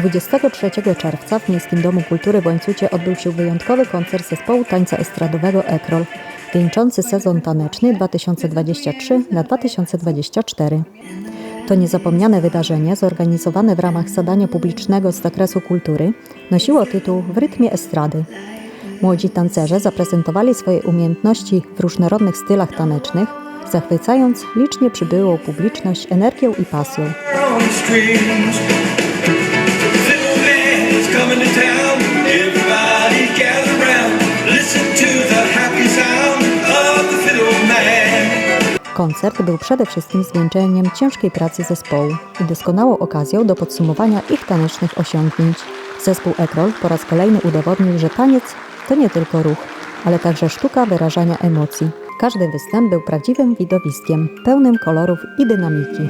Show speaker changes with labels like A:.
A: 23 czerwca w Miejskim Domu Kultury w Łańcucie odbył się wyjątkowy koncert zespołu tańca estradowego Ekrol, wieńczący sezon taneczny 2023 na 2024. To niezapomniane wydarzenie, zorganizowane w ramach zadania publicznego z zakresu kultury, nosiło tytuł W rytmie estrady. Młodzi tancerze zaprezentowali swoje umiejętności w różnorodnych stylach tanecznych, zachwycając licznie przybyłą publiczność energią i pasją. Koncert był przede wszystkim zwieńczeniem ciężkiej pracy zespołu i doskonałą okazją do podsumowania ich tanecznych osiągnięć. Zespół Ekrol po raz kolejny udowodnił, że taniec to nie tylko ruch, ale także sztuka wyrażania emocji. Każdy występ był prawdziwym widowiskiem, pełnym kolorów i dynamiki.